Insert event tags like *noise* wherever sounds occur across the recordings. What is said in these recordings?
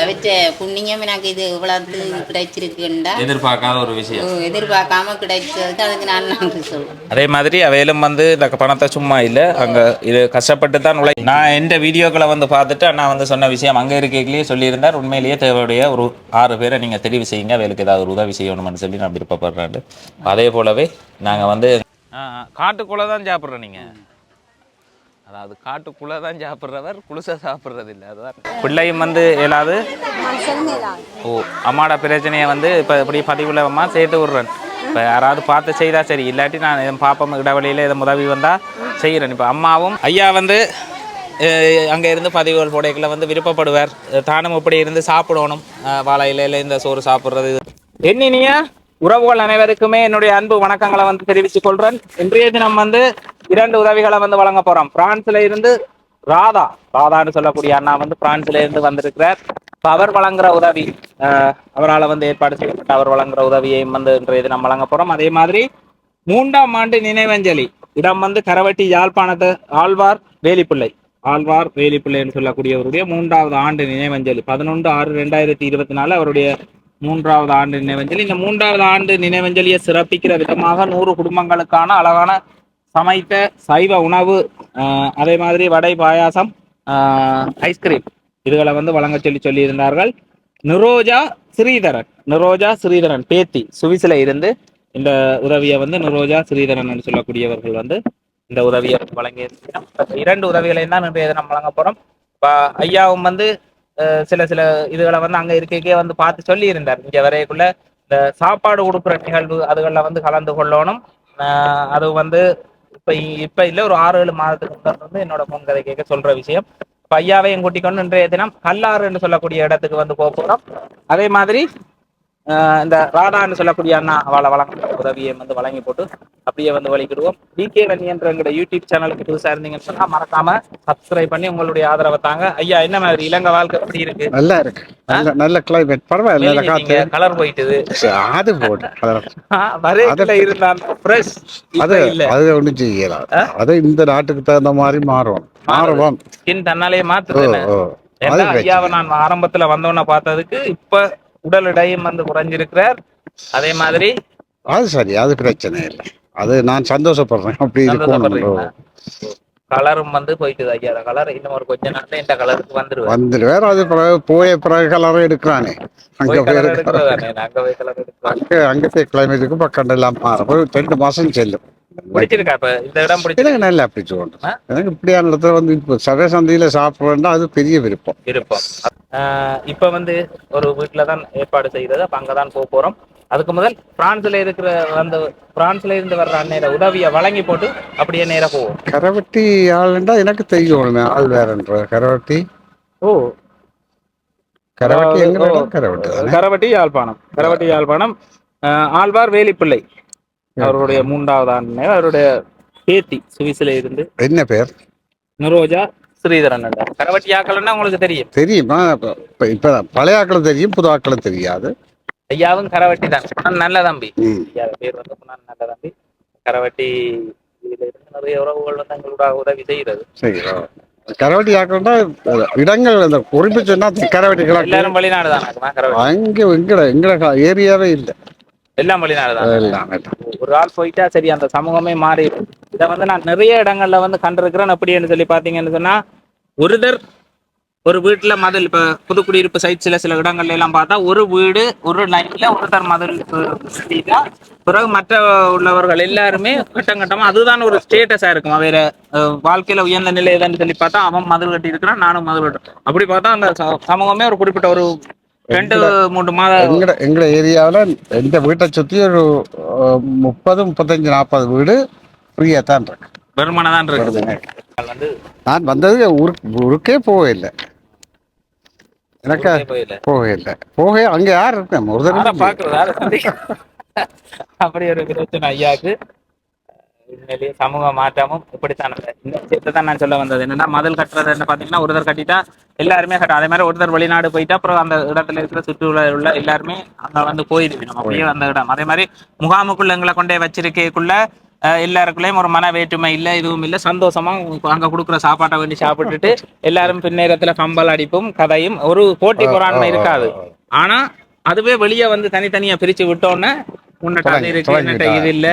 அவற்ற புண்ணியம் எனக்கு இது இவ்வளவு கிடைச்சிருக்குண்டா. எதிர்பார்க்காத ஒரு விஷயம். எதிர்பார்க்காம கிடைச்சதுக்கு அதுக்கு நான் நன்றி சொல்றேன். அதே மாதிரி அவையிலும் வந்து இந்த பணத்தை சும்மா இல்லை அங்கே இது கஷ்டப்பட்டு தான் உழை. நான் எந்த வீடியோக்களை வந்து பார்த்துட்டு நான் வந்து சொன்ன விஷயம் அங்கே இருக்கையிலேயே சொல்லியிருந்தார். உண்மையிலேயே தேவையுடைய ஒரு ஆறு பேரை நீங்கள் தெரிவு செய்யுங்க. அவளுக்கு ஏதாவது ஒரு உதவி செய்யணும்னு சொல்லி நான் விருப்பப்படுறேன். அதே போலவே நாங்கள் வந்து காட்டுக்குள்ளே தான் சாப்பிட்றோம் நீங்கள் அதாவது காட்டுக்குள்ளே தான் சாப்பிட்றவர் குளிசை சாப்பிட்றது இல்லை அதுதான். பிள்ளையும் வந்து ஏதாவது ஓ அம்மாட பிரச்சனையை வந்து இப்போ இப்படி பதிவுல சேர்த்து விட்றேன். இப்போ யாராவது பார்த்து செய்தால் சரி. இல்லாட்டி நான் எதுவும் பாப்பம் இடைவெளியில் எதுவும் உதவி வந்தால் செய்கிறேன். இப்போ அம்மாவும் ஐயா வந்து அங்கே இருந்து பதிவுகள் போடைகளை வந்து விருப்பப்படுவார். தானும் இப்படி இருந்து சாப்பிடணும். அஹ் வாழை இந்த சோறு சாப்பிட்றது என்னினியா உறவுகள் அனைவருக்குமே என்னுடைய அன்பு வணக்கங்களை வந்து தெரிவித்துக் கொள்கிறேன் இன்றைய தினம் வந்து இரண்டு உதவிகளை வந்து வழங்க போறோம். பிரான்ஸ்ல இருந்து ராதா ராதான்னு சொல்லக்கூடிய அண்ணா வந்து பிரான்ஸ்ல இருந்து வந்திருக்கிறார். அவர் வழங்குற உதவி அவரால் வந்து ஏற்பாடு செய்யப்பட்ட அவர் வழங்குற உதவியையும் வந்து இன்றைய தினம் வழங்க போறோம். அதே மாதிரி மூன்றாம் ஆண்டு நினைவஞ்சலி இடம் வந்து கரவட்டி யாழ்ப்பாணத்து ஆழ்வார் வேலிப்பிள்ளை. ஆழ்வார் வேலிப்பிள்ளைன்னு சொல்லக்கூடியவருடைய மூன்றாவது ஆண்டு நினைவஞ்சலி. பதினொன்று ஆறு ரெண்டாயிரத்தி இருபத்தி நாலு அவருடைய மூன்றாவது ஆண்டு நினைவஞ்சலி. இந்த மூன்றாவது ஆண்டு நினைவஞ்சலியை சிறப்பிக்கிற விதமாக நூறு குடும்பங்களுக்கான அழகான சமைத்த சைவ உணவு அதே மாதிரி வடை பாயாசம் ஐஸ்கிரீம் இதுகளை வந்து வழங்க சொல்லி சொல்லியிருந்தார்கள். நிரோஜா ஸ்ரீதரன் நிரோஜா ஸ்ரீதரன் பேத்தி சுவிஸ்ல இருந்து இந்த உதவியை வந்து நிரோஜா ஸ்ரீதரன் என்று சொல்லக்கூடியவர்கள் வந்து இந்த உதவியை வழங்கி இரண்டு உதவிகளையும் தான் இன்றைய தினம் வழங்க போகிறோம் இப்போ ஐயாவும் வந்து சில சில இதுகளை வந்து அங்கே இருக்கே வந்து பார்த்து சொல்லியிருந்தார். இங்கே இங்க வரைக்குள்ள இந்த சாப்பாடு கொடுக்குற நிகழ்வு அதுகளில் வந்து கலந்து கொள்ளணும். அது வந்து இப்ப இப்ப இல்ல ஒரு ஆறு ஏழு மாதத்துக்கு முன்னாடி வந்து என்னோட பொன் கதை கேட்க சொல்ற விஷயம். பையாவை என் கூட்டிக்கொண்டு இன்றைய தினம் கல்லாறுன்னு சொல்லக்கூடிய இடத்துக்கு வந்து போக போறோம். அதே மாதிரி இந்த ராதான்னு சொல்லக்கூடிய அண்ணா அவளை வழங்க உதவியை வந்து வழங்கி போட்டு அப்படியே வந்து வழிகிடுவோம் டிகே வன்னி என்ற எங்களோட யூடியூப் சேனலுக்கு புதுசா இருந்தீங்கன்னு சொன்னா மறக்காம சப்ஸ்கிரைப் பண்ணி உங்களுடைய ஆதரவை தாங்க. ஐயா என்ன மாதிரி இலங்கை வாழ்க்கை எப்படி இருக்கு? நல்லா இருக்கு. நல்ல நல்ல கிளைமேட் பரவாயில்ல கலர் போயிட்டுது. அது போடு அதெல்லாம். வரேக்குள்ள இருந்தான் ஃப்ரெஷ் அது அது இல்ல. அது ஒண்ணும் செய்யலாம் அது இந்த நாட்டுக்கு தகுந்த மாதிரி மாறும். மாறுவோம். ஸ்கின் தன்னாலே ஓ மாத்துது என்ன? ஓ. ஏன்னா அது பிரச்சனை. ஐயாவை நான் ஆரம்பத்துல வந்தோன்ன பார்த்ததுக்கு இப்ப உடல் எடையும் வந்து குறைஞ்சிருக்கிறார். அதே மாதிரி அது சரி அது பிரச்சனை இல்லை. அது நான் சந்தோஷப்படுறேன். அப்படி இருக்கணும்? கலரும் வந்து போயிட்டுது ஐயா கலர் இன்னும் ஒரு கொஞ்ச நாள்ல இந்த கலருக்கு வந்துருவேன் வந்துட்டு வேற அது பிறகு போய பிறகு கலரும் எடுக்கிறானே. அங்க போய் அங்க போய் கலர் அங்க அங்க போய் கிளைமேட்டுக்கு பக்கம் எல்லாம் மாறும். ரெண்டு மாசம் செல்லும். பிடிச்சிருக்கா இப்ப? இந்த இடம் பிடிச்சிருக்கு? நல்லா பிடிச்சு? எனக்கு இப்படியான இடத்துல வந்து இப்போ சவே சந்தையில அது பெரிய விருப்பம். விருப்பம். இப்ப வந்து ஒரு வீட்டுல தான் ஏற்பாடு செய்யறது அப்ப அங்கதான் போக போறோம். அதுக்கு முதல் பிரான்ஸ்ல இருக்கிற அந்த பிரான்ஸ்ல இருந்து வர்ற அன்னையில உதவியை வழங்கி போட்டு அப்படியே நேரா போவோம். கரவட்டி ஆளுண்டா எனக்கு தெரியும் ஆள் வேறன்ற கரவட்டி? ஓ. கரவட்டி எங்க? கரவட்டி கரவட்டி யாழ்ப்பாணம். கரவட்டி யாழ்ப்பாணம். ஆழ்வார் வேலிப்பிள்ளை. அவருடைய மூன்றாவது ஆண்டு அவருடைய பேத்தி சுவிஸ்ல இருந்து என்ன பேர்? நிரோஜா ஸ்ரீதரன். கரவட்டி ஆக்கலன்னா உங்களுக்கு தெரியும். தெரியுமா. இப்ப- பழைய ஆக்களும் தெரியும் புது ஆக்களும் தெரியாது. ஐயாவும் கரவட்டி தான். நல்ல தம்பி. ஐயா பேர் வந்து நல்ல தம்பி. கரவட்டி இதுல இருந்து நிறைய உறவுகள் வந்து எங்களோட உதவி செய்கிறது. கரவட்டி ஆக்கணும்னா இடங்கள் அந்த குறிப்பு சொன்னா கரவட்டி எல்லாரும் வெளிநாடு தான் அங்க எங்கட எங்கட ஏரியாவே இல்லை. எல்லாம் வெளிநாடு தான் எல்லாம் எல்லாம். ஒரு ஆள் போயிட்டா சரி அந்த சமூகமே மாறி இதை வந்து நான் நிறைய இடங்கள்ல வந்து கண்டிருக்கிறேன். அப்படின்னு சொல்லி பாத்தீங்கன்னு சொன்னா ஒருத்தர் ஒரு வீட்டுல மதில் இப்ப புதுக்குடியிருப்பு சைட்ஸ்ல சில இடங்கள்ல எல்லாம் பார்த்தா ஒரு வீடு ஒரு லைன்ல ஒருத்தர் மதில் பிறகு மற்ற உள்ளவர்கள் எல்லாருமே கட்டம் கட்டமா அதுதான் ஒரு ஸ்டேட்டஸா இருக்கும்? வேற வாழ்க்கையில உயர்ந்த நிலை எதுன்னு சொல்லி பார்த்தா அவன் மதில் கட்டி இருக்கிறான் நானும் மதில் கட்டுறேன். அப்படி பார்த்தா அந்த சமூகமே ஒரு குறிப்பிட்ட ஒரு ரெண்டு மூன்று மாத எங்கட எங்கட ஏரியாவுல எந்த வீட்டை சுத்தி ஒரு முப்பது முப்பத்தஞ்சு நாற்பது வீடு ஃப்ரீயா தான் இருக்கு. வருமானம் தான் இருக்குது நான் வந்தது ஊருக்கு ஊருக்கே போகவில்லை எனக்கு போகவில்லை போக அங்க யார் இருக்கேன் ஒரு தடவை சந்திக்க அப்படி ஒரு பிரச்சனை ஐயாக்கு உண்மையிலேயே சமூக மாற்றமும் இப்படித்தான். இந்த விஷயத்தை தான் நான் சொல்ல வந்தது. என்னன்னா மதில் கட்டுறது என்ன பாத்தீங்கன்னா ஒருத்தர் கட்டிட்டா எல்லாருமே கட்டும் அதே மாதிரி ஒருத்தர் வெளிநாடு போயிட்டா அப்புறம் அந்த இடத்துல இருக்கிற சுற்றுலா உள்ள எல்லாருமே அங்க வந்து போயிருக்கணும் அப்படியே அந்த இடம். அதே மாதிரி முகாமுக்குள்ள எங்களை கொண்டே வச்சிருக்கக்குள்ள எல்லாருக்குள்ளேயும் ஒரு மன வேற்றுமை இல்லை இதுவும் இல்லை. சந்தோஷமா அங்க கொடுக்குற சாப்பாட்டை வேண்டி சாப்பிட்டுட்டு எல்லாரும் பின்னேரத்துல கம்பல் அடிப்பும் கதையும் ஒரு போட்டி பொறாண்மை இருக்காது. ஆனா அதுவே வெளியே வந்து தனித்தனியா பிரிச்சு விட்டோன்னே உன்னிட்ட அது இருக்கு என்னட்ட இது இல்ல.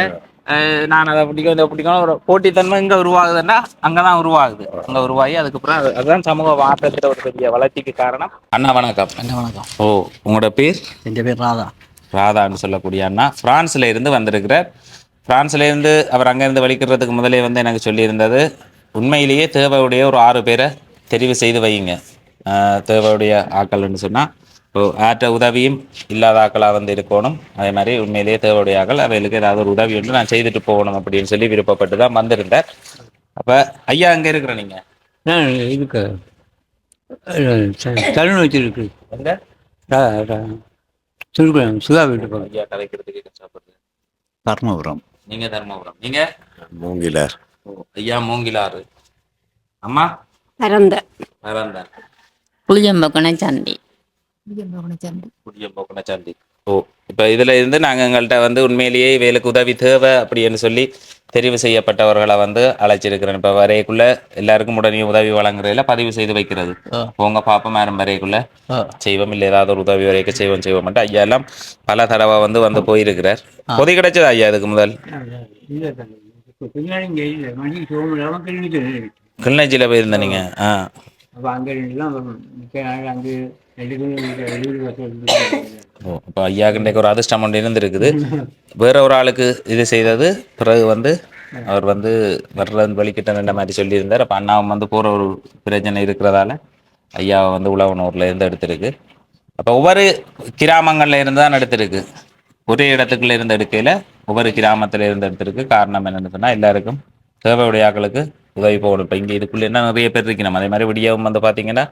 நான் அதை பிடிக்கும் இதை பிடிக்கும். ஒரு போட்டித்தன்மை இங்க உருவாகுதுன்னா அங்கதான் உருவாகுது. அங்க உருவாகி அதுக்கப்புறம் அது- அதுதான் சமூக மாற்றத்துல ஒரு பெரிய வளர்ச்சிக்கு காரணம். அண்ணா வணக்கம். என்ன வணக்கம். ஓ உங்களோட பேர்? என் பேர் ராதா. ராதான்னு சொல்லக்கூடிய அண்ணா. பிரான்ஸ்ல இருந்து வந்திருக்கிறார். பிரான்ஸ்ல இருந்து அவர் அங்கேருந்து வலிக்கிறதுக்கு முதலே வந்து எனக்கு சொல்லியிருந்தது உண்மையிலேயே தேவையுடைய ஒரு ஆறு பேரை தெரிவு செய்து வையுங்க. தேவையுடைய ஆக்கள்னு சொன்னால் ஆற்ற உதவியும் இல்லாத ஆக்களாக வந்து இருக்கணும். அதே மாதிரி உண்மையிலேயே தேவையுடைய ஆக்கள் அவைகளுக்கு ஏதாவது ஒரு உதவி ஒன்று நான் செய்துட்டு போகணும் அப்படின்னு சொல்லி விருப்பப்பட்டு தான் வந்திருந்தார். அப்போ ஐயா அங்கே இருக்கிற நீங்கள் நான் இதுக்கு தருண் வச்சிருக்கு. திருக்குறள் சுதா வீட்டு பக்கம் ஐயா கதைக்கிறதுக்கு சாப்பிட்றது தர்மபுரம். நீங்கள் தர்மபுரம். நீங்கள் மூங்கிலார். ஐயா மூங்கிலாறு. அம்மா? பரந்த. வேறந்தா புளியம்பக்கண சந்தி. சாந்தி ஓ இப்போ இதில் இருந்து நாங்கள் எங்கள்கிட்ட வந்து உண்மையிலேயே இவைகளுக்கு உதவி தேவை அப்படின்னு சொல்லி தெரிவு செய்யப்பட்டவர்களை வந்து அழைச்சிருக்கிறேன். இப்போ வரைக்குள்ள எல்லாருக்கும் உடனே உதவி வழங்குறதுல பதிவு செய்து வைக்கிறது. உங்க பாப்பம் யாரும் வரைக்குள்ள ஆ. செய்வோம் இல்லை ஏதாவது ஒரு உதவி வரைக்கும் செய்வோம் செய்வோம் ஐயா எல்லாம் பல தடவை வந்து வந்து போயிருக்கிறார். பொதி கிடைச்சதா ஐயா இதுக்கு முதல்? கிளிநொச்சியில் போயிருந்த நீங்க. ஆ. அப்போ அங்கே இருந்துலாம் மிக்க நாள் அங்கே ஓ இப்போ ஐயா இன்றைக்கு ஒரு அதிர்ஷ்டம் ஒன்று இருந்திருக்குது வேற ஒரு ஆளுக்கு இது செய்தது பிறகு வந்து அவர் வந்து வர்றது வழிகிட்ட நின்ற மாதிரி சொல்லியிருந்தார் அப்போ அண்ணாவும் வந்து போகிற ஒரு பிரச்சனை இருக்கிறதால ஐயாவை வந்து உழவனூரில் இருந்து எடுத்திருக்கு அப்போ ஒவ்வொரு கிராமங்கள்ல இருந்து தான் எடுத்திருக்கு ஒரே இடத்துக்குள்ள இருந்து எடுக்கையில் ஒவ்வொரு கிராமத்துல இருந்து எடுத்திருக்கு காரணம் என்னன்னு சொன்னால் எல்லாருக்கும் தேவையுடைய ஆட்களுக்கு உதவி போகணும். இப்போ இங்கே இதுக்குள்ள என்ன நிறைய பேர் இருக்கணும் அதே மாதிரி விடியவும் வந்து பார்த்தீங்கன்னா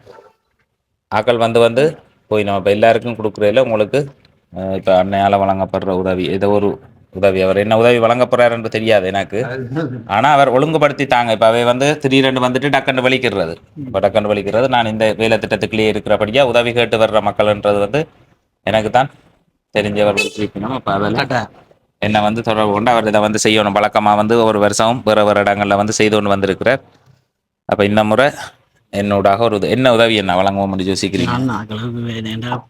ஆக்கள் வந்து வந்து போய் நம்ம இப்போ எல்லாருக்கும் கொடுக்குறதுல உங்களுக்கு இப்போ அன்னையால் வழங்கப்படுற உதவி ஏதோ ஒரு உதவி. அவர் என்ன உதவி வழங்கப்படுறாருன்னு தெரியாது எனக்கு. ஆனால் அவர் ஒழுங்குபடுத்தி தாங்க. இப்போ அவை வந்து திடீரெண்டு வந்துட்டு டக்குன்னு வலிக்கிறது. இப்போ டக்குன்னு வலிக்கிறது. நான் இந்த வேலை திட்டத்துக்குள்ளேயே இருக்கிறபடியா உதவி கேட்டு வர்ற மக்கள்ன்றது வந்து எனக்கு தான் தெரிஞ்சவர் இப்போ அதெல்லாம் என்னை வந்து தொடர்பு கொண்டு அவர் இதை வந்து செய்யணும். வழக்கமாக வந்து ஒரு வருஷம் வேறு வேறு இடங்களில் வந்து செய்து கொண்டு வந்திருக்கிறார். அப்போ இந்த முறை என்னோடாக ஒரு என்ன உதவி என்ன? வழங்க முடிஞ்சு யோசிக்கிறீங்க.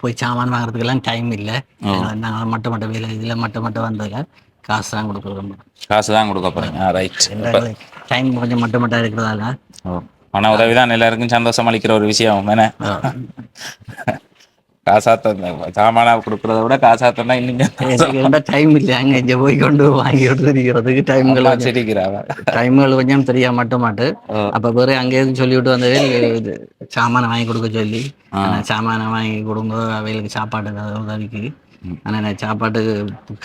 போய் சாமான் வாங்குறதுக்கெல்லாம் டைம் இல்லை. நாங்கள் மட்டும் மட்டும் வேலை இதில் மட்டும் மட்டும் வந்ததில்ல காசு தான் கொடுக்குறோம் காசு தான் கொடுக்க ஆ ரைட் டைம் கொஞ்சம் மட்டும் மட்டும் இருக்கிறதால. பண உதவி தான் எல்லாருக்கும் சந்தோஷம் அளிக்கிற ஒரு விஷயம். என்ன? *laughs* காசாத்த சாமானா கொடுக்கறத விட காசாத்தனா இன்னும் *laughs* டைம் இல்லை. அங்கே இங்கே போய் கொண்டு வாங்கி கொடுத்துருக்கிறதுக்கு டைம்கள் கொஞ்சம் சிரிக்கிறாவ டைம்கள் கொஞ்சம் தெரியா மட்டும் மாட்டு. அப்ப வேற அங்கே இருந்து சொல்லி விட்டு வந்தவே சாமானை வாங்கி கொடுக்க சொல்லி. சாமானை வாங்கி கொடுங்க அவைகளுக்கு சாப்பாடு உதவிக்கு. ஆனா நான் சாப்பாட்டு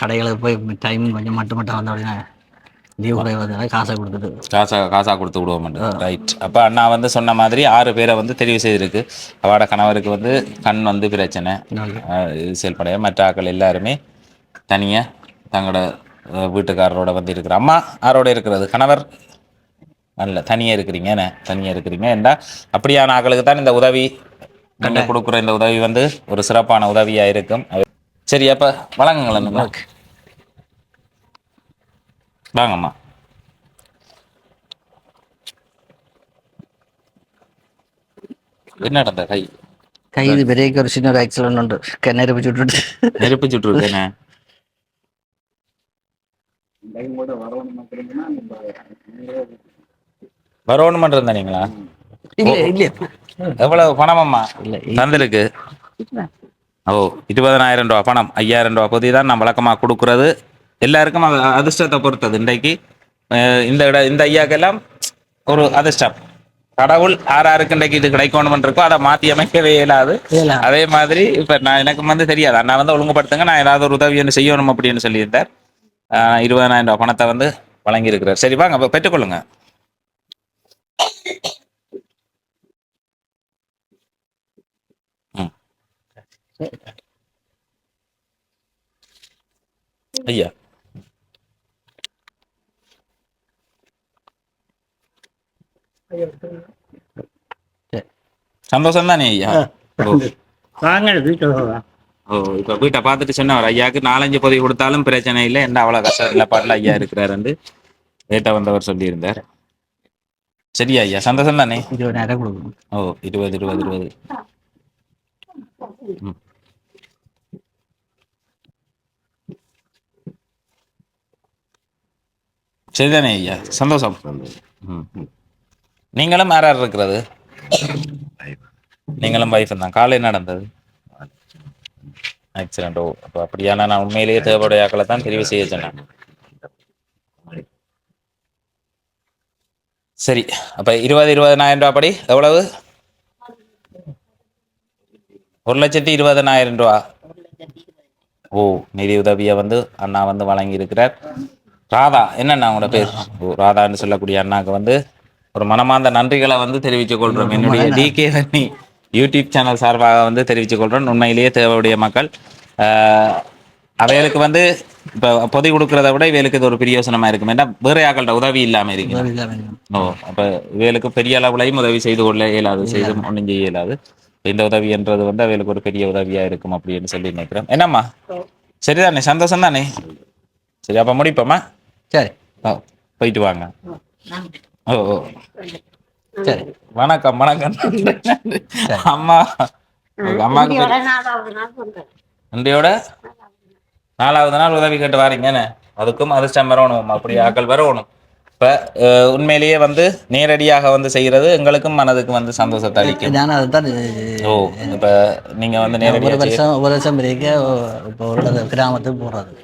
கடைகளுக்கு போய் டைம் கொஞ்சம் மட்டும் மட்டும் வந்த உடனே காசை கொடுத்துட்டு. காசா காசா கொடுத்து விடுவோம் ரைட் அப்போ அண்ணா வந்து சொன்ன மாதிரி ஆறு பேரை வந்து தெரிவு செய்திருக்கு. அவட கணவருக்கு வந்து கண் வந்து பிரச்சனை. செயல்படைய மற்ற ஆட்கள் எல்லாருமே தனியாக தங்களோட வீட்டுக்காரரோட வந்து இருக்கிற அம்மா ஆரோட இருக்கிறது. கணவர் நல்ல தனியாக இருக்கிறீங்க தனியாக இருக்கிறீங்க ஏண்டா அப்படியான ஆட்களுக்கு தான் இந்த உதவி கொடுக்குற இந்த உதவி வந்து ஒரு சிறப்பான உதவியாக இருக்கும். சரி அப்போ வழங்குங்களேன் வாங்கம்மா என்ன நடந்த கை? ஒரு சின்ன ஒரு ஆக்சிடென்ட் உண்டு. கிணறு பிடிச்சி விட்டுட்டு நெருப்பு சுட்டு இருக்கேனே வரணும் பண்றது நீங்களா இல்ல இல்ல. எவ்வளவு பணமம்மா இல்ல தந்திருக்கு. ஓ இருபதனாயிரம் ரூபா பணம். ஐயாயிரம் ரூபா பொதி தான் நான் வழக்கமாக கொடுக்குறது. எல்லாருக்கும் அது அதிர்ஷ்டத்தை பொறுத்தது. இன்றைக்கு இந்த இட இந்த ஐயாக்கெல்லாம் ஒரு அதிர்ஷ்டம். கடவுள் யார் யாருக்கு இன்றைக்கு இது கிடைக்கணும் இருக்கோ அதை மாற்றி அமைக்கவே இயலாது. அதே மாதிரி இப்போ நான் எனக்கு வந்து தெரியாது. அண்ணா வந்து ஒழுங்குபடுத்துங்க நான் ஏதாவது ஒரு உதவி ஒன்று செய்யணும் அப்படின்னு சொல்லியிருந்தார். அஹ், இருபதனாயிரம் ரூபா பணத்தை வந்து வழங்கியிருக்கிறார். சரி வாங்க பெற்றுக்கொள்ளுங்க. ஐயா. சந்தோஷம் தானே ஐயா ஓ. வாங்க வீட்டு ஓ இப்போ வீட்டை பார்த்துட்டு சொன்னவர் ஐயாவுக்கு நாலஞ்சு பொதி கொடுத்தாலும் பிரச்சனை இல்லை. என்ன அவ்வளோ கஷ்டம் இல்லை பாட்டில் ஐயா இருக்கிறாருண்டு லேட்டாக வந்தவர் சொல்லியிருந்தார். சரியா ஐயா சந்தோஷம் தானே இருபதாயிரம் கொடுக்கணும். ஓ இருபது இருபது இருபது. சரிதானே ஐயா சந்தோஷம். ம். நீங்களும் யார் யார் இருக்கிறது? நீங்களும் வைஃப் தான். காலை நடந்தது? ஆக்சிடென்ட் ஓ அப்போ அப்படியான நான் உண்மையிலேயே தேவையுடைய ஆக்களை தான் தெரிவு செய்ய சொன்னேன். சரி அப்ப இருபது இருபதனாயிரம் ரூபா படி. எவ்வளவு? ஒரு லட்சத்தி இருபதனாயிரம் ரூபா. ஓ நிதி உதவியை வந்து அண்ணா வந்து வழங்கி இருக்கிறார் ராதா என்னண்ணா உங்களோட பேர்? ஓ ராதான்னு சொல்லக்கூடிய அண்ணாக்கு வந்து ஒரு மனமார்ந்த நன்றிகளை வந்து தெரிவித்துக் கொள்றோம். என்னுடைய டிகே வன்னி யூடியூப் சேனல் சார்பாக வந்து தெரிவித்துக் கொள்றோம். உண்மையிலேயே தேவையுடைய மக்கள். ஆஹ், அவைகளுக்கு வந்து இப்போ பொதி கொடுக்கறத விட இவைகளுக்கு இது ஒரு பெரிய யோசனமா இருக்கும். ஏன்னா வேற யாக்கள்கிட்ட உதவி இல்லாம இருக்கு. ஓ அப்ப இவைகளுக்கு பெரிய அளவுலையும் உதவி செய்து கொள்ள இயலாது செய்து ஒன்றும் செய்ய இயலாது. இந்த உதவி என்றது வந்து அவைகளுக்கு ஒரு பெரிய உதவியா இருக்கும் அப்படின்னு சொல்லி நினைக்கிறேன் என்னம்மா? சரிதானே? சந்தோஷம் தானே சரி அப்ப முடிப்போமா? சரி. போயிட்டு வாங்க. ஓ சரி. வணக்கம் வணக்கம். அம்மா அம்மாவுக்கு இன்றையோட நாலாவது நாள் உதவி. கேட்டு வாரீங்கன்னு அதுக்கும் அதிர்ஷ்டம் வரணும் அப்படி ஆக்கள் வரணும் இப்ப உண்மையிலேயே வந்து நேரடியாக வந்து செய்யறது எங்களுக்கும் மனதுக்கு வந்து சந்தோஷத்தை அளிக்கும். நான் அதுதான் ஓ இப்ப நீங்க வந்து ஒரு நேரடியாக செய்ய- வருஷம் ஒரு வருஷம் பிறகு இப்போ ஒரு இடத்துல கிராமத்துக்கு போகிறது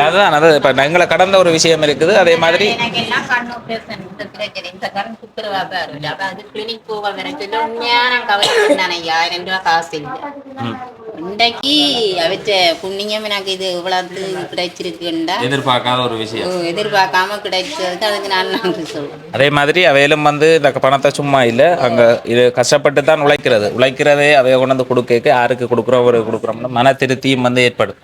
அதுதான் அது இப்ப எங்களை கடந்த ஒரு விஷயம் இருக்குது. அதே மாதிரி இருக்கு உண்மையான காசு இல்லை. இன்றைக்கு அவற்ற புண்ணியம் எனக்கு இது இவ்வளவு கிடைச்சிருக்குண்டா? எதிர்பார்க்காத ஒரு விஷயம். எதிர்பார்க்காம கிடைச்சதுக்கு அதுக்கு நான் நன்றி சொல்றேன். அதே மாதிரி அவையிலும் வந்து இந்த பணத்தை சும்மா இல்லை அங்க இது கஷ்டப்பட்டு தான் உழைக்கிறது. உழைக்கிறதே அவைய கொண்டு வந்து கொடுக்க யாருக்கு கொடுக்குறோம் ஒரு கொடுக்குறோம்னு மன திருப்தியும் வந்து ஏற்படும்.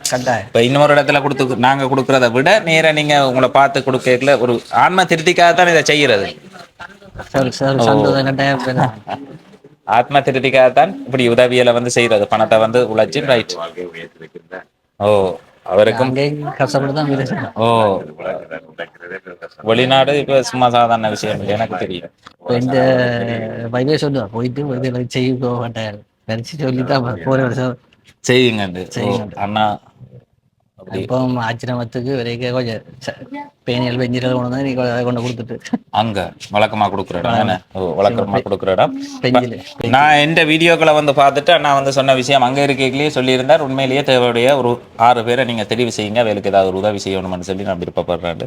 இப்போ இன்னொரு இடத்துல கொடுத்து நாங்க கொடுக்கறத விட நேரா நீங்க உங்களை பார்த்து கொடுக்கல ஒரு ஆன்ம திருப்திக்காக தான் இதை செய்யறது. ஆத்ம திருப்திக்காக தான் இப்படி உதவியில வந்து செய்யறது. பணத்தை வந்து உழைச்சி ரைட் ஓ அவருக்கும் கஷ்டப்பட்டு. ஓ வெளிநாடு இப்ப சும்மா சாதாரண விஷயம் எனக்கு தெரியும். இந்த வைத்திய சொல்லுவா போயிட்டு வைத்தியம் செய்ய போக மாட்டார் நினச்சி சொல்லி தான் போகிற வருஷம் செய்யுங்க. அண்ணா அப்படி. இப்போ ஆச்சிரமத்துக்கு வரைக்கும் கொஞ்சம் ச- பேனியல் பெஞ்சிரல் கொண்டு கொடுத்துட்டு அங்க வழக்கமா கொடுக்குற இடம்? ஓ வழக்கமா கொடுக்குற இடம் பெஞ்சில் நான் எந்த வீடியோக்களை வந்து பார்த்துட்டு அண்ணா வந்து சொன்ன விஷயம் அங்கே இருக்கையிலேயே சொல்லியிருந்தார் உண்மையிலேயே தேவையுடைய ஒரு ஆறு பேரை நீங்கள் தெரிவு செய்யுங்க அவங்களுக்கு ஏதாவது ஒரு உதவி செய்யணும்னு சொல்லி நான் விருப்பப்படுறேன்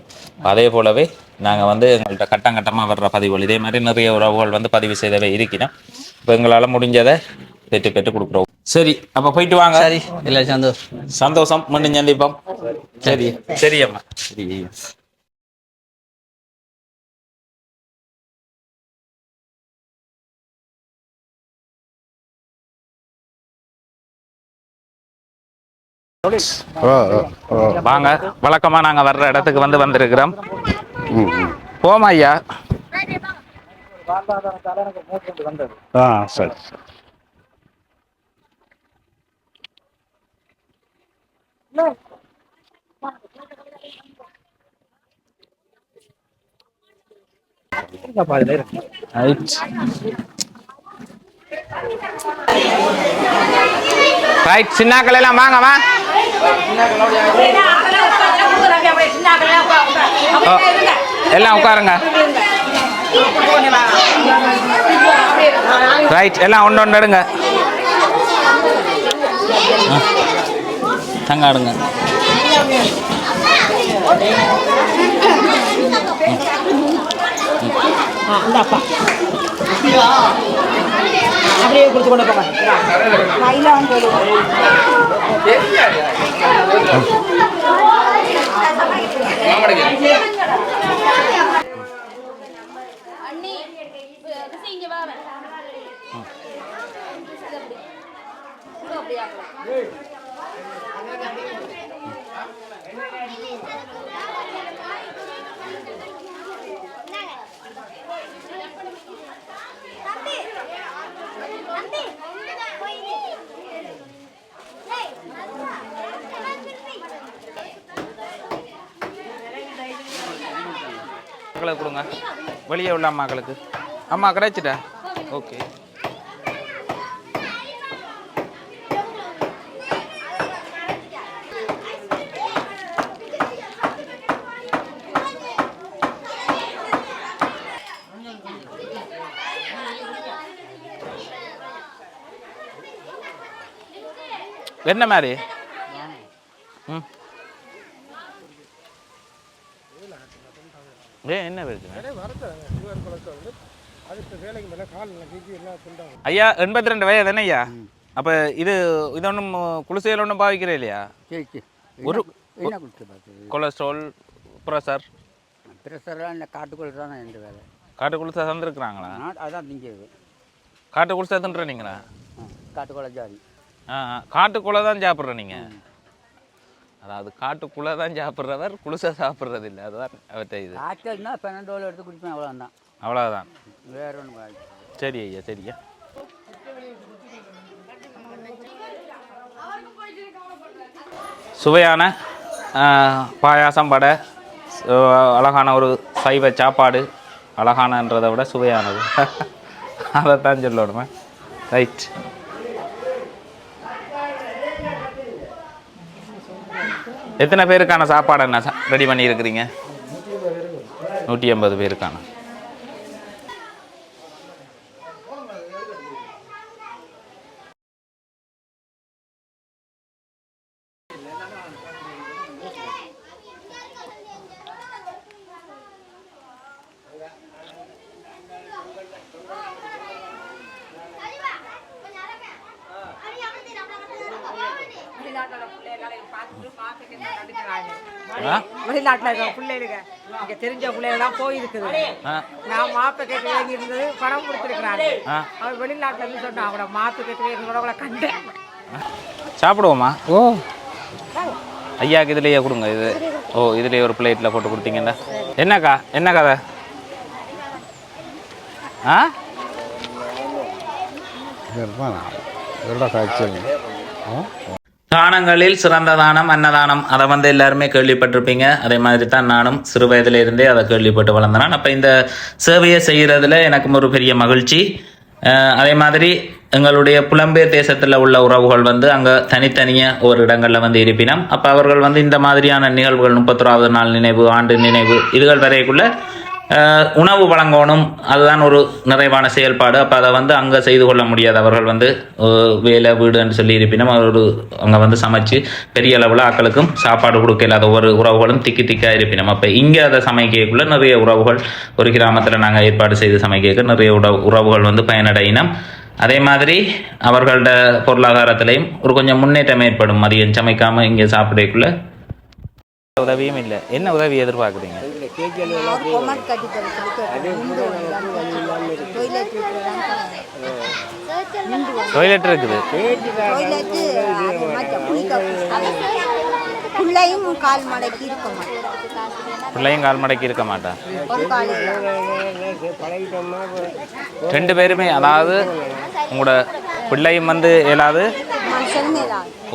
அதே போலவே நாங்கள் வந்து எங்கள்கிட்ட கட்டம் கட்டமாக வர்ற பதிவுகள் இதே மாதிரி நிறைய உறவுகள் வந்து பதிவு செய்தவே இருக்கிறோம் இப்போ எங்களால் முடிஞ்சதை பெற்று பெற்று கொடுக்குறோம். சரி அப்போ போயிட்டு வாங்க. சரி இல்லை சந்தோஷம் சந்தோஷம் மீண்டும் சந்திப்போம். சரி. சரி அம்மா. சரி. வாங்க வழக்கமா நாங்க வர்ற இடத்துக்கு வந்து வந்திருக்கிறோம். போமா ஐயா. ஆ சரி. ரைட் சின்னாக்கள் எல்லாம் வாங்க வா. எல்லாம் உட்காருங்க. ரைட் எல்லாம் ஒன்று ஒன்று எடுங்க. ஆ. தங்க அடுங்க அப்படியே கொடுத்து கொண்டு போங்க. தம்பி அம்மாக்களுக்கு கொடுங்க வெளியே உள்ள அம்மாக்களுக்கு அம்மா கிடைச்சிட்டா? ஓகே. என்ன மாதிரி? ம். ஏ என்ன பிரச்சனை? ஐயா எண்பத்தி ரெண்டு வயது தானே ஐயா? அப்போ இது இது ஒன்றும் குளிசையில் ஒன்றும் பாவிக்கிறே இல்லையா? ஒரு கொலஸ்ட்ரால் ப்ரெஷர். பிரஷர்லாம் இந்த காட்டுக்குள்ள தான் எந்த வேலை. காட்டு குளிசை தந்துருக்குறாங்களா? அதான் திங்கிறது காட்டு குளிசை தின்றீங்களா காட்டுக்குள்ள ஜாதி. ஆ. காட்டுக்குள்ளே தான் சாப்பிட்ற நீங்கள் அதாவது காட்டுக்குள்ளே தான் சாப்பிட்றவர் குளிசை சாப்பிட்றது இல்லை அதுதான் அவர்கிட்ட இது. பன்னெண்டு ரோல் எடுத்து குடிப்பேன் அவ்வளோதான் அவ்வளோதான் வேற ஒன்றும் சரி ஐயா சரியா சுவையான பாயாசம் சு- அழகான ஒரு சைவ சாப்பாடு அழகானன்றதை விட சுவையானது. *laughs* அதைத்தான் சொல்லணுமே ரைட் எத்தனை பேருக்கான சாப்பாடு என்ன ரெடி பண்ணியிருக்கிறீங்க? நூற்றி ஐம்பது பேருக்கான ஆ வெளிநாட்டில் இருக்கிற பிள்ளைகளுங்க இங்கே தெரிஞ்ச பிள்ளைகள்லாம் போயிருக்குது. ஆ. நான் மாப்பை கேட்டு வாங்கி இருந்தது பணம் கொடுத்துருக்குறாங்க. அவர் வெளிநாட்டில் இருந்து சொன்னான் அவங்கள மாப்பு கேட்டு எங்களோட அவங்கள கண்டேன். சாப்பிடுவோமா? ஓ. ஐயாக்கு இதுலேயே கொடுங்க இது. ஓ இதுலேயே ஒரு பிளேட்டில் போட்டு கொடுத்தீங்கண்ணா என்னக்கா என்ன கதை? ஆ? இவரோட காய்ச்சல் ஆ? தானங்களில் சிறந்த தானம் அன்னதானம். அதை வந்து எல்லாருமே கேள்விப்பட்டிருப்பீங்க. அதே மாதிரி தான் நானும் சிறு வயதுல இருந்தே அதை கேள்விப்பட்டு வளர்ந்தேன். அப்போ இந்த சேவையை செய்கிறதுல எனக்கும் ஒரு பெரிய மகிழ்ச்சி. அதே மாதிரி எங்களுடைய புலம்பெயர் தேசத்தில் உள்ள உறவுகள் வந்து அங்கே தனித்தனியாக ஒரு இடங்களில் வந்து இருப்பினோம். அப்போ அவர்கள் வந்து இந்த மாதிரியான நிகழ்வுகள் முப்பத்தொராவது நாள் நினைவு ஆண்டு நினைவு இதுகள் வரைக்குள்ள உணவு வழங்கணும். அதுதான் ஒரு நிறைவான செயல்பாடு. அப்போ அதை வந்து அங்கே செய்து கொள்ள முடியாது. அவர்கள் வந்து வேலை வீடுன்னு சொல்லி இருப்பினும் அவர் ஒரு அங்கே வந்து சமைச்சு பெரிய அளவில் ஆக்களுக்கும் சாப்பாடு கொடுக்க இல்லாத ஒவ்வொரு உறவுகளும் திக்கி திக்காக இருப்பினும். அப்போ இங்கே அதை சமைக்கக்குள்ள நிறைய உறவுகள் ஒரு கிராமத்தில் நாங்கள் ஏற்பாடு செய்து சமைக்க நிறைய உறவு உறவுகள் வந்து பயனடையினம். அதே மாதிரி அவர்களோட பொருளாதாரத்திலையும் ஒரு கொஞ்சம் முன்னேற்றம் ஏற்படும். மதியம் சமைக்காமல் இங்கே சாப்பிடக்குள்ள உதவியும் இல்லை. என்ன உதவி எதிர்பார்க்குறீங்க? சொல்லி டொய்லெட் இருக்குது. பிள்ளையும் கால் மடக்கி இருக்க மாட்டேன். பிள்ளையும் கால் மடக்கி இருக்க மாட்டா ஒரு கால் ரெண்டு பேருமே அதாவது உங்களோட பிள்ளையும் வந்து மேலாது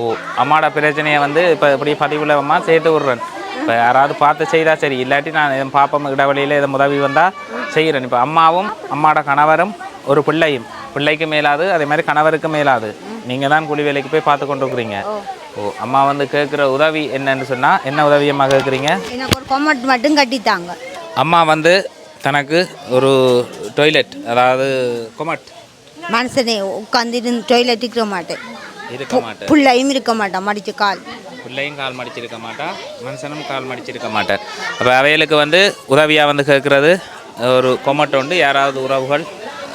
ஓ அம்மாவோட பிரச்சனையை வந்து இப்போ இப்படி பதிவில் அம்மா சேர்த்து விட்றேன். இப்போ யாராவது பார்த்து செய்தா சரி. இல்லாட்டி நான் எதுவும் பாப்பம் இடைவெளியில் எதுவும் உதவி வந்தால் செய்கிறேன். இப்போ அம்மாவும் அம்மாவோட கணவரும் ஒரு பிள்ளையும். பிள்ளைக்கு மேலாது அதே மாதிரி கணவருக்கு மேலாது. நீங்கள் தான் கூலி வேலைக்கு போய் பார்த்து கொண்டு இருக்கிறீங்க. ஓ. அம்மா வந்து கேட்குற உதவி என்னன்னு சொன்னால் என்ன உதவி அம்மா கேட்குறீங்க? எனக்கு ஒரு கொமட் மட்டும் கட்டித்தாங்க. அம்மா வந்து தனக்கு ஒரு டொய்லெட் அதாவது கொமட் மனுஷனே உட்காந்து டொய்லெட் மாட்டேன். இருக்க மாட்டேன் பிள்ளையும் இருக்க மாட்டான் மடிச்ச கால். பிள்ளையும் கால் மடிச்சிருக்க மாட்டா மனுஷனும் கால் மடிச்சிருக்க மாட்டார். அப்போ அவைகளுக்கு வந்து உதவியாக வந்து கேட்குறது ஒரு கொமட்டை உண்டு யாராவது உறவுகள்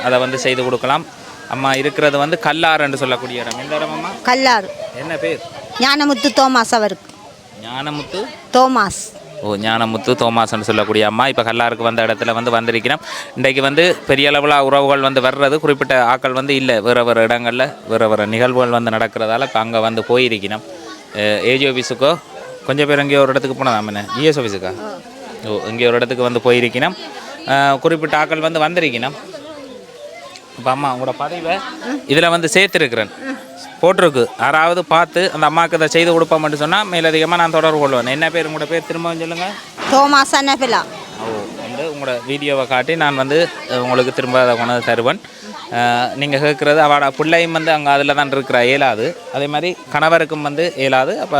அதை வந்து செய்து கொடுக்கலாம். அம்மா இருக்கிறது வந்து கல்லாறு என்று சொல்லக்கூடிய இடம். எந்த இடம் அம்மா? கல்லாறு. என்ன பேர்? ஞானமுத்து தோமாஸ் அவருக்கு. ஞானமுத்து தோமாஸ். ஓ ஞானமுத்து தோமாஸ்ன்னு சொல்லக்கூடிய அம்மா. இப்போ கல்லாருக்கு வந்த இடத்துல வந்து வந்திருக்கிறோம். இன்றைக்கு வந்து பெரிய அளவில் உறவுகள் வந்து வர்றது குறிப்பிட்ட ஆட்கள் வந்து இல்லை. வேறு வேறு இடங்களில் வேறு வேறு நிகழ்வுகள் வந்து நடக்கிறதால இப்போ அங்கே வந்து போயிருக்கணும் ஏஜி ஆஃபீஸுக்கோ கொஞ்சம் பேர் எங்கேயோ ஒரு இடத்துக்கு போனதா என்ன ஜிஎஸ் ஆஃபீஸுக்கா ஓ இங்கே ஒரு இடத்துக்கு வந்து போயிருக்கணும் குறிப்பிட்ட ஆட்கள் வந்து வந்திருக்கணும் இப்போ அம்மா உங்களோட பதிவை இதில் வந்து சேர்த்துருக்குறேன். போட்டிருக்கு. யாராவது பார்த்து அந்த அம்மாவுக்கு இதை செய்து கொடுப்போம்னு சொன்னால் மேலதிகமாக நான் தொடர்பு கொள்வேன். என்ன பேர் உங்களோட பேர்? திரும்பவும் சொல்லுங்கள் தோமாஸ் அன்னபிலா ஓ வந்து உங்களோட வீடியோவை காட்டி நான் வந்து உங்களுக்கு திரும்ப அதை கொண்டு தருவேன். நீங்கள் கேட்குறது அவட பிள்ளையும் வந்து அங்கே அதில் தான் இருக்கிற இயலாது அதே மாதிரி கணவருக்கும் வந்து இயலாது அப்போ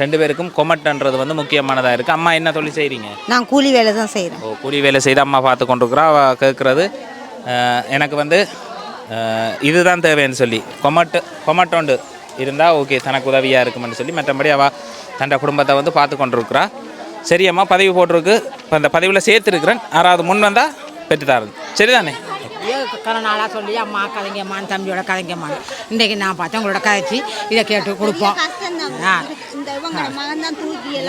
ரெண்டு பேருக்கும் கொமட்டன்றது வந்து முக்கியமானதாக இருக்குது அம்மா என்ன தொழில் செய்கிறீங்க நான் கூலி வேலை தான் செய்கிறேன் ஓ கூலி வேலை செய்து அம்மா பார்த்து கொண்டிருக்கிறா அவள் கேட்குறது எனக்கு வந்து இதுதான் தேவைன்னு சொல்லி கொமட்டு கொமட்டோண்டு இருந்தால் ஓகே தனக்கு உதவியாக இருக்குமென்னு சொல்லி மற்றபடி அவள் தன்னோட குடும்பத்தை வந்து பார்த்து கொண்டிருக்கிறா. சரியம்மா பதவி பதிவு போட்டிருக்கு. இப்போ அந்த பதிவில் சேர்த்துருக்குறேன். யாராவது முன் வந்தால் பெற்றுத்தாரு சரிதானே? கன நாளாக சொல்லி அம்மா கதைங்கம்மான்னு தம்பியோட கதைங்கம்மான்னு இன்றைக்கி நான் பார்த்தேன் உங்களோட கதைச்சி இதை கேட்டு கொடுப்போம். ஆ.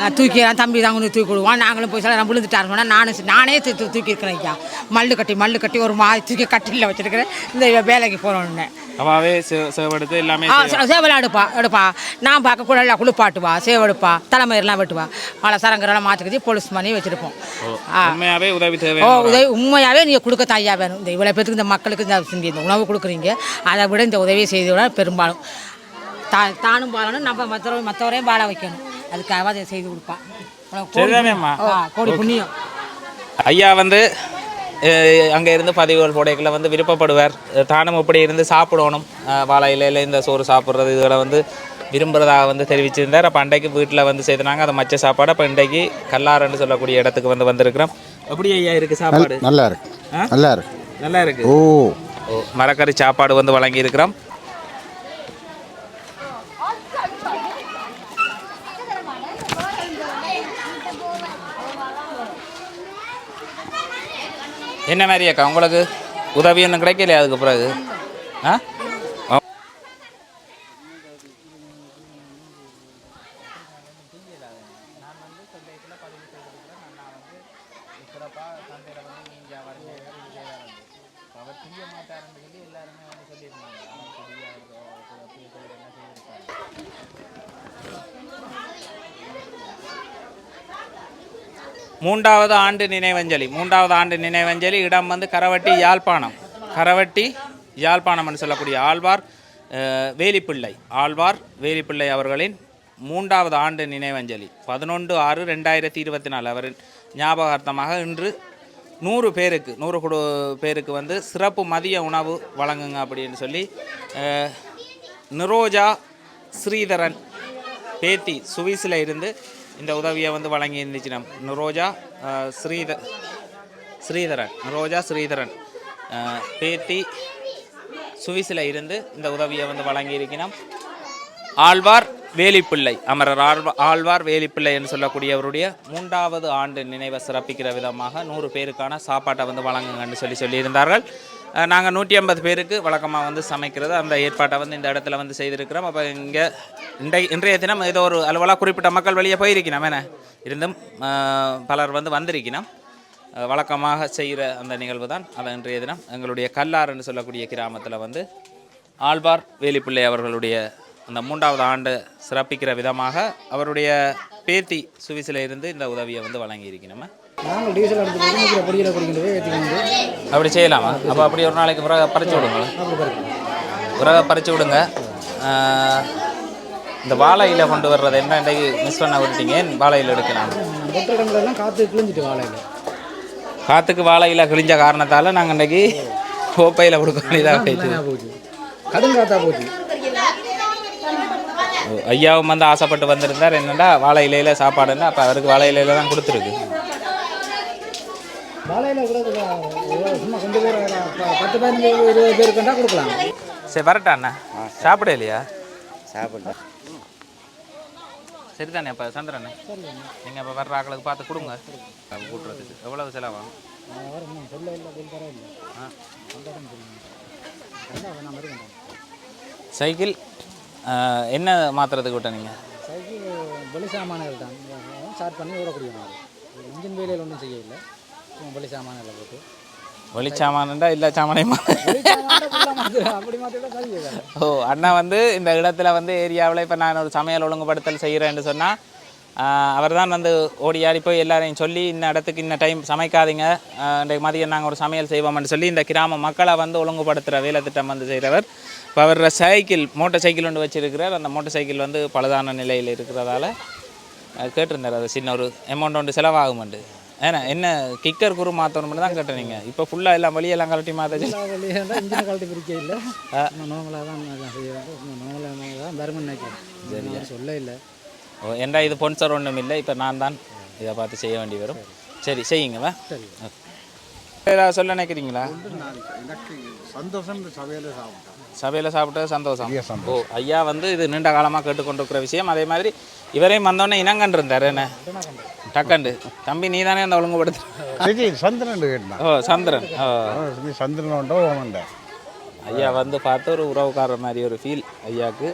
தூக்கி தம்பி தான் கொண்டு தூக்கி கொடுவான் நாங்களும் போய் சொல்ல விழுந்துட்டாருன்னா நானும் சி- நானே தூக்கி இருக்கிறேன் ஐயா. மல்லு கட்டி மல்லு கட்டி ஒரு மாதிரி தூக்கி கட்டிலில் வச்சிருக்கிறேன். இந்த வேலைக்கு போகிறோன்னு அவாவே சேவெடுத்து எல்லாமே சேவலாம் எடுப்பா எடுப்பா. நான் பார்க்க கூட எல்லாம் குளிப்பாட்டுவா சேவெடுப்பா தலைமயிரெலாம் வெட்டுவா. மழை சரங்கரெல்லாம் மாற்றிக்கிட்டு பொலிஸ் பண்ணி வச்சுருப்போம். உண்மையாகவே உதவி ஓ தேவை உதவி உண்மையாகவே நீங்கள் கொடுக்க தாயா வேணும். இந்த இவ்வளோ பேத்துக்கு இந்த மக்களுக்கு இந்த உணவு கொடுக்குறீங்க. அதை விட இந்த உதவியை செய்தோட பெரும்பாலும். தா தானும் வாழணும் நம்ம மற்றவரையும் மற்றவரையும் வாழ வைக்கணும். அதுக்காக அதை செய்து கொடுப்பா. கோடி புண்ணியம். ஐயா வந்து அங்கே இருந்து பதிவுகள் போடைகளை வந்து விருப்பப்படுவார். தானும் இப்படி இருந்து சாப்பிடணும். வாழை இலையில இந்த சோறு சாப்பிட்றது இதுகளை வந்து விரும்புகிறதாக வந்து தெரிவிச்சிருந்தார். அப்போ அன்றைக்கு வீட்டில் வந்து செய்தாங்க அதை மச்ச சாப்பாடு. அப்போ இன்றைக்கு கல்லாறுன்னு சொல்லக்கூடிய இடத்துக்கு வந்து வந்திருக்கிறோம். எப்படி ஐயா இருக்குது சாப்பாடு? நல்லா இருக்கு? நல்லா இருக்கு. நல்லா இருக்கு. ஓ. ஓ மரக்கறி சாப்பாடு வந்து வழங்கி என்ன மாதிரி அக்கா உங்களுக்கு உதவி ஒன்றும் கிடைக்கலையா அதுக்கு பிறகு ஆ ஆ. மூன்றாவது ஆண்டு நினைவஞ்சலி. மூன்றாவது ஆண்டு நினைவஞ்சலி இடம் வந்து கரவட்டி யாழ்ப்பாணம். கரவட்டி யாழ்ப்பாணம்னு சொல்லக்கூடிய ஆழ்வார் வேலிப்பிள்ளை. ஆழ்வார் வேலிப்பிள்ளை அவர்களின் மூன்றாவது ஆண்டு நினைவஞ்சலி. பதினொன்று ஆறு ரெண்டாயிரத்தி இருபத்தி நாலு. அவரின் ஞாபகார்த்தமாக இன்று நூறு பேருக்கு நூறு குடு பேருக்கு வந்து சிறப்பு மதிய உணவு வழங்குங்க அப்படின்னு சொல்லி நிரோஜா ஸ்ரீதரன் பேத்தி சுவிஸில் இருந்து இந்த உதவியை வந்து வழங்கி இருந்துச்சு நம் நுரோஜா. அஹ், ஸ்ரீத ஸ்ரீதரன் ரோஜா ஸ்ரீதரன் பேத்தி சுவிஸில் இருந்து இந்த உதவியை வந்து வழங்கி இருக்கிறோம் ஆழ்வார் வேலிப்பிள்ளை அமரர் ஆழ்வா ஆழ்வார் வேலிப்பிள்ளை என்று சொல்லக்கூடியவருடைய மூன்றாவது ஆண்டு நினைவை சிறப்பிக்கிற விதமாக நூறு பேருக்கான சாப்பாட்டை வந்து வழங்குங்கன்னு சொல்லி சொல்லியிருந்தார்கள் நாங்கள் நூற்றி ஐம்பது பேருக்கு வழக்கமாக வந்து சமைக்கிறது அந்த ஏற்பாட்டை வந்து இந்த இடத்துல வந்து செய்திருக்கிறோம் அப்போ இங்கே இன்றைய இன்றைய தினம் ஏதோ ஒரு அலுவலாக குறிப்பிட்ட மக்கள் வெளியே போயிருக்கணும் என்ன இருந்தும் பலர் வந்து வந்திருக்கணும் வழக்கமாக செய்கிற அந்த நிகழ்வு தான் அது இன்றைய தினம் எங்களுடைய கல்லாறுன்னு சொல்லக்கூடிய கிராமத்தில் வந்து ஆழ்வார் வேலிப்பிள்ளை அவர்களுடைய அந்த மூன்றாவது ஆண்டு சிறப்பிக்கிற விதமாக அவருடைய பேத்தி சுவிஸில் இருந்து இந்த உதவியை வந்து வழங்கி நம்ம நாங்கள் டீசல் எடுத்து பொடியில் அப்படி செய்யலாமா? அப்போ அப்படி ஒரு நாளைக்கு பிறகு பறிச்சு விடுங்க அப்படி பாருங்க பிறகு பறிச்சு விடுங்க. இந்த வாழை இலை கொண்டு வர்றது என்ன? இன்றைக்கு மிஸ் பண்ண விட்டீங்க ஏன் வாழை இலை எடுக்கலாம் காற்று கிழிஞ்சிட்டு வாழையில். காற்றுக்கு வாழை இலை கிழிஞ்ச காரணத்தால் நாங்கள் இன்றைக்கி கோப்பையில் கொடுக்க வேண்டியதாக போயிட்டு. போச்சு கடுங்காத்தா போச்சு ஐயாவும் வந்து ஆசைப்பட்டு வந்திருந்தார். என்னடா வாழை இலையில சாப்பாடுன்னா அப்போ அவருக்கு வாழை இலையில தான் கொடுத்துருக்கு. கொடுக்கலாம். சரி வரட்டா அண்ணா. சாப்பிட இல்லையா? சாப்பிட்டேன். சரிதானே அப்போ சந்திரண்ணே நீங்கள் இப்போ வர்ற ஆக்களுக்கு பார்த்து கொடுங்க. கூட்டுறதுக்கு. எவ்வளவு செலவாகும் இல்லை சைக்கிள் என்ன மாத்துறதுக்கு விட்ட நீங்கள் சைக்கிள் வெளி சாமான்கள் தான். ஸ்டார்ட் பண்ணி ஓடக்கூடிய மாதிரி. இன்ஜின் வேலையில் ஒன்றும் செய்யவில்லை. சும்மா வெளி சாமான்களை போட்டு. வெளிச்சாமான்டா இல்லை சாமானியமா ஓ அண்ணா வந்து இந்த இடத்துல வந்து ஏரியாவில் இப்போ நான் ஒரு சமையல் ஒழுங்குபடுத்தல் செய்கிறேன்னு சொன்னால் அவர் தான் வந்து ஓடி ஆடி போய் எல்லாரையும் சொல்லி இந்த இடத்துக்கு இந்த டைம் சமைக்காதீங்க இன்றைக்கு மதியம் நாங்கள் ஒரு சமையல் செய்வோம்னு சொல்லி இந்த கிராம மக்களை வந்து ஒழுங்குபடுத்துகிற வேலை திட்டம் வந்து செய்கிறவர் இப்போ அவர் சைக்கிள் மோட்டர் சைக்கிள் ஒன்று வச்சுருக்கிறார். அந்த மோட்டர் சைக்கிள் வந்து பழுதான நிலையில் இருக்கிறதால கேட்டிருந்தார் அது சின்ன ஒரு அமௌண்ட் ஒன்று செலவாகுமெண்டு. ஏன்னா என்ன கிக்கர் குரு மாற்றணும்னு தான் கேட்டேன் நீங்கள் இப்போ ஃபுல்லாக எல்லாம் வழியெல்லாம் கழட்டி மாற்ற வழியாக இன்ஜினை கழட்டி பிரிக்க இல்லை. நார்மலாக தான் நார்மலாக தான் வரும்னு நினைக்கிறேன். சரி சொல்ல இல்லை. ஓ ஏண்டா இது பொன்சர் ஒன்றும் இல்லை. இப்போ நான் தான் இதை பார்த்து செய்ய வேண்டி வரும். சரி செய்யுங்கவா சரி. ஏதாவது சொல்ல நினைக்கிறீங்களா? எனக்கு சந்தோஷம் இந்த சபையில் சாப்பிட்டேன் சபையில் சாப்பிட்டது சந்தோஷம். ஓ ஐயா வந்து இது நீண்ட காலமாக கேட்டுக்கொண்டிருக்கிற விஷயம். அதே மாதிரி இவரையும் வந்தோடனே இனங்கண்டு இருந்தார். என்ன? டக்கண்டு. தம்பி நீ தானே அந்த ஒழுங்குபடுத்து சந்திரன் கேட்டான் ஓ சந்திரன். ஓ. சந்திரன் ஐயா வந்து பார்த்து ஒரு உறவுக்காரர் மாதிரி ஒரு ஃபீல் ஐயாவுக்கு